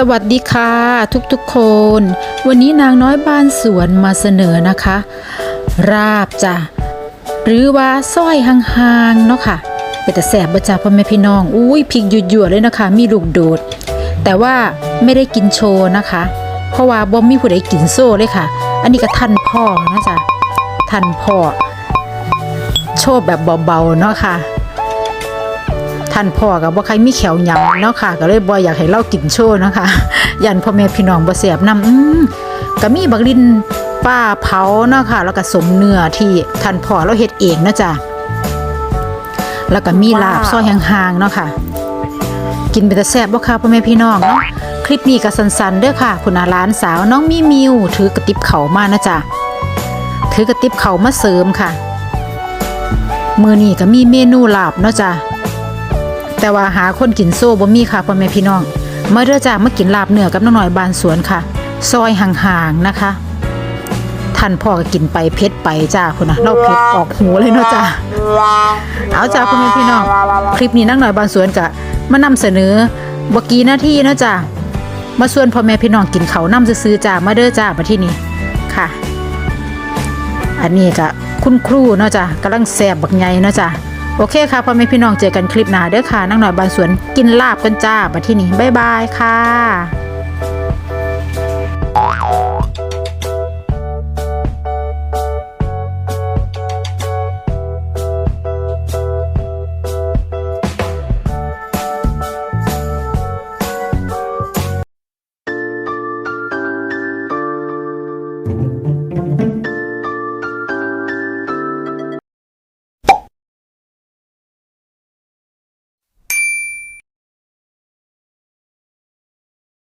สวัสดีค่ะทุกๆคน วันนี้นางน้อยบ้านสวนมาเสนอนะคะ ราบจ้ะหรือว่าสร้อยห่างๆเนาะค่ะเป็นแต่แสบบ่จ้าพ่อแม่พี่น้องอุ้ยพริกหยั่วๆเลยนะคะ มีลูกโดด แต่ว่าไม่ได้กินโชว์นะคะ เพราะว่าบ่มีผู้ใดกินโซ่เลยค่ะ อันนี้ก็ท่านพ่อนะจ๊ะท่านพ่อโชว์แบบเบาๆเนาะค่ะ ท่านพ่อกับว่าใครมีแขวหยำเนาะค่ะ ก็เลยบ่อยากให้เล่ากินโชว์นะคะยันพ่อแม่พี่น้องบ่เสียบนำอืมก็มีบักลินป้าเผาเนาะค่ะแล้วก็สมเนื้อที่ท่านพ่อเราเฮ็ดเองเนาะจ้ะแล้วก็มีลาบซอยห่างๆเนาะค่ะ กินเป็นแต่แซ่บบ่ค่ะพ่อแม่พี่น้องเนาะคลิปนี้ก็สั้นๆเด้อค่ะคุณอาหลานสาวน้องมีมิวถือกระติบเขาวมานะจ๊ะถือกระติบเขาวมาเสริมค่ะ มือนี้ก็มีเมนูลาบเนาะจ้ะ แต่ว่าหาคนกินโซ่บ่มีค่ะพ่อแม่พี่น้องมาเด้อจ้ามากินลาบเนื้อกับน้องหน่อยบานสวนค่ะ ซอยห่างๆนะคะท่านพ่อก็กินไปเผ็ดไปจ้าคุณนะเราเผ็ดออกหูเลยเนาะจ้าเอาจ้าพ่อแม่พี่น้องคลิปนี้นั่งหน่อยบานสวนกะมานำเสนอบกี่นาที่เนาะจ้ามาส่วนพ่อแม่พี่น้องกินเขานํซื้อจ้ามาเด้อจ้ามาที่นี่ค่ะ อันนี้ก็คุณครูเนาะจ้ะกำลังแสบบักใหญ่เนาะจ้ะ โอเคค่ะพ่อแม่พี่น้องเจอกันคลิปหน้าเด้อค่ะนั่งหน่อยบานสวนกินลาบกันจ้ามาที่นี่บ๊ายบายค่ะ